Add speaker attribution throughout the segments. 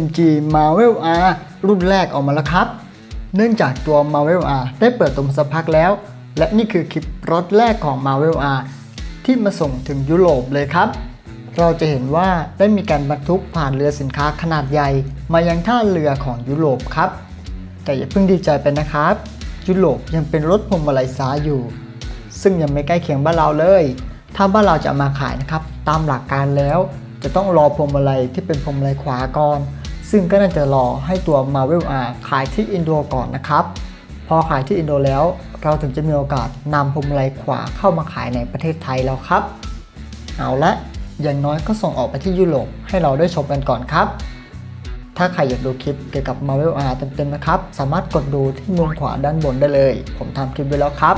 Speaker 1: MG Marvel R รุ่นแรกออกมาแล้วครับ เนื่องจากตัว Marvel R ได้เปิดตัวมาสักพักแล้ว และนี่คือคลิปรถแรกของ Marvel R ที่มาส่งถึงยุโรปเลยครับ เราจะเห็นว่าได้มีการบรรทุกผ่านเรือสินค้าขนาดใหญ่ มายังท่าเรือของยุโรปครับ แต่อย่าเพิ่งดีใจไปนะครับ ยุโรปยังเป็นรถพวงมาลัยซ้ายอยู่ ซึ่งยังไม่ใกล้เคียงบ้านเราเลย ถ้าบ้านเราจะมาขายนะครับ ตามหลักการแล้ว จะต้องรอพวงมาลัยที่เป็นพวงมาลัยขวาก่อน ซึ่งก็น่าจะรอให้ตัว Marvel R ขายที่อินโดก่อนนะครับ พอขายที่อินโดแล้วเราถึงจะมีโอกาสนำพวงมาลัยขวาเข้ามาขายในประเทศไทยแล้วครับ เอาละอย่างน้อยก็ส่งออกไปที่ยุโรปให้เราได้ชมกันก่อนครับ ถ้าใครอยากดูคลิปเกี่ยวกับ Marvel R เต็มๆนะครับ สามารถกดดูที่มุมขวาด้านบนได้เลย ผมทำคลิปไว้แล้วครับ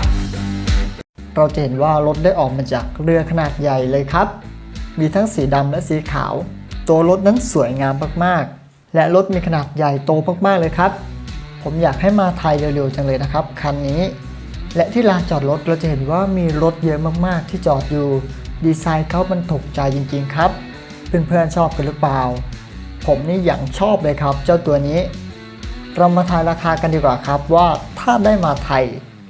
Speaker 1: เราจะเห็นว่ารถได้ออกมาจากเรือขนาดใหญ่เลยครับ มีทั้งสีดำและสีขาว ตัวรถนั้นสวยงามมากๆ และรถมีขนาดใหญ่โตมากๆเลยครับ ผมอยากให้มาไทยเร็วๆจังเลยนะครับ คันนี้ และที่ลานจอดรถเราจะเห็นว่ามีรถเยอะมากๆ ที่จอดอยู่ ดีไซน์เขามันถูกใจจริงๆครับ เพื่อนๆชอบกันหรือเปล่า ผมนี่อย่างชอบเลยครับ เจ้าตัวนี้ เรามาทายราคากันดีกว่าครับว่าถ้าได้มาไทย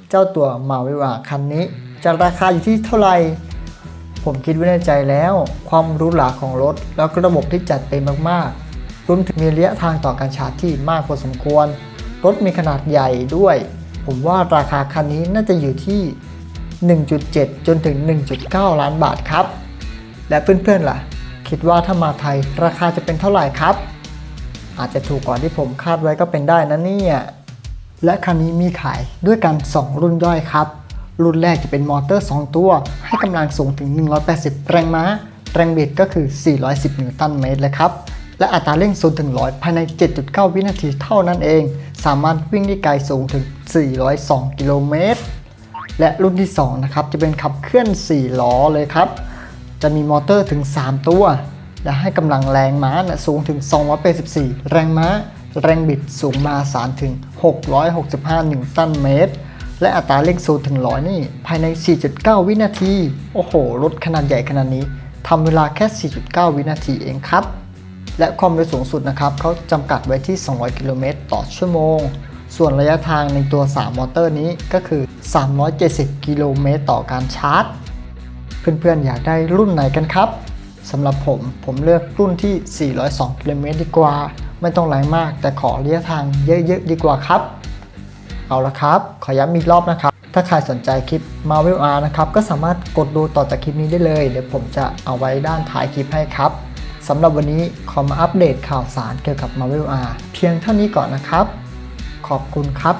Speaker 1: เจ้าตัวมาวิวาคันนี้จะราคาอยู่ที่เท่าไหร่ ผมคิดไว้ในใจแล้ว ความรู้หลาของรถ แล้วก็ระบบที่จัดเต็มมากๆ รวมถึงมีระยะทางต่อการชาร์จที่มากพอสมควร รถมีขนาดใหญ่ด้วย ผมว่าราคาคันนี้น่าจะอยู่ที่ 1.7 จนถึง 1.9 ล้านบาทครับ และเพื่อนๆล่ะ คิดว่าถ้ามาไทยราคาจะเป็นเท่าไหร่ครับ อาจจะถูกกว่าที่ผมคาดไว้ก็เป็นได้นะเนี่ย และคันนี้มีขายด้วยกัน 2 รุ่นย่อยครับ รุ่นแรกจะเป็นมอเตอร์ 2 ตัว ให้กำลังสูงถึง 180 แรงม้า แรงบิดก็คือ 410 นิวตันเมตรเลยครับและอัตราเร่ง0ถึง100 ภายใน 7.9 วินาทีเท่านั้นเอง สามารถวิ่งได้ไกลสูงถึง 402 กิโลเมตร และรุ่นที่ 2 นะครับ จะเป็นขับเคลื่อน 4 ล้อเลยครับ จะมีมอเตอร์ถึง 3 ตัว และให้กำลังแรงม้านะสูงถึง 284 แรงม้า แรงบิดสูงมาสารถึง 665 นิวตันเมตร และอัตราเร่งสูงถึงร้อยนี่ ภายใน 4.9 วินาที โอ้โห รถขนาดใหญ่ขนาดนี้ทำเวลาแค่ 4.9 วินาทีเองครับ และความเร็วสูงสุดนะครับเขาจำกัดไว้ที่ 200 กิโลเมตรต่อชั่วโมง ส่วนระยะทางในตัว 3 มอเตอร์นี้ก็คือ 370 กิโลเมตรต่อการชาร์จ เพื่อนๆ อยากได้รุ่นไหนกันครับสำหรับผมผมเลือกรุ่นที่ 402 กิโลเมตรดีกว่า ไม่ต้องแรงมาก แต่ขอระยะทางเยอะๆดีกว่าครับ เอาละครับ ขอย้ำอีกรอบนะครับ ถ้าใครสนใจคลิป Marvel R นะครับ ก็สามารถกดดูต่อจากคลิปนี้ได้เลย เดี๋ยวผมจะเอาไว้ด้านท้ายคลิปให้ครับสำหรับวันนี้ขอมาอัปเดตข่าวสารเกี่ยวกับ Marvel R เพียงเท่านี้ก่อนนะครับ ขอบคุณครับ